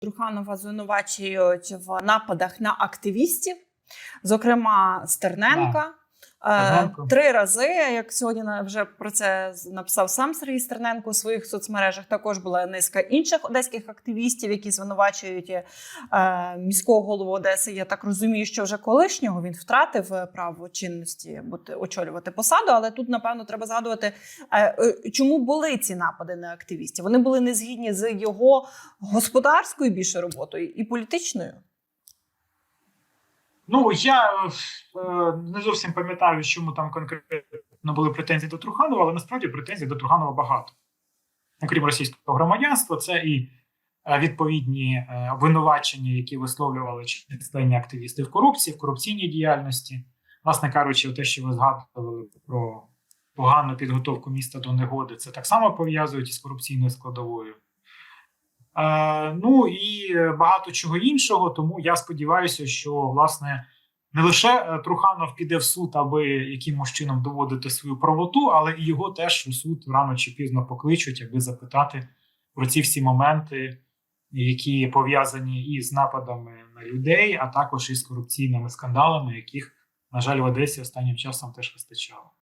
Труханова звинувачують в нападах на активістів, зокрема Стерненка. Е, Три рази, як сьогодні вже про це написав сам Сергій Стерненко у своїх соцмережах. Також була низка інших одеських активістів, які звинувачують е, міського голову Одеси. Я так розумію, що вже колишнього він втратив е, право чинності бути очолювати посаду. Але тут, напевно, треба згадувати, чому були ці напади на активістів. Вони були не згідні з його господарською більше роботою і політичною. Ну я е, не зовсім пам'ятаю, чому там конкретно були претензії до Труханова, але насправді претензій до Труханова багато. Окрім російського громадянства, це і е, відповідні е, обвинувачення, які висловлювали численні активісти в корупції, в корупційній діяльності. Власне кажучи, те, що ви згадували про погану підготовку міста до негоди, це так само пов'язують із корупційною складовою. Е, ну і багато чого іншого. Тому я сподіваюся, що власне не лише е, Труханов піде в суд, аби якимось чином доводити свою правоту, але і його теж у суд рано чи пізно покличуть, аби запитати про ці всі моменти, які пов'язані із нападами на людей, а також із корупційними скандалами, яких, на жаль, в Одесі останнім часом теж вистачало.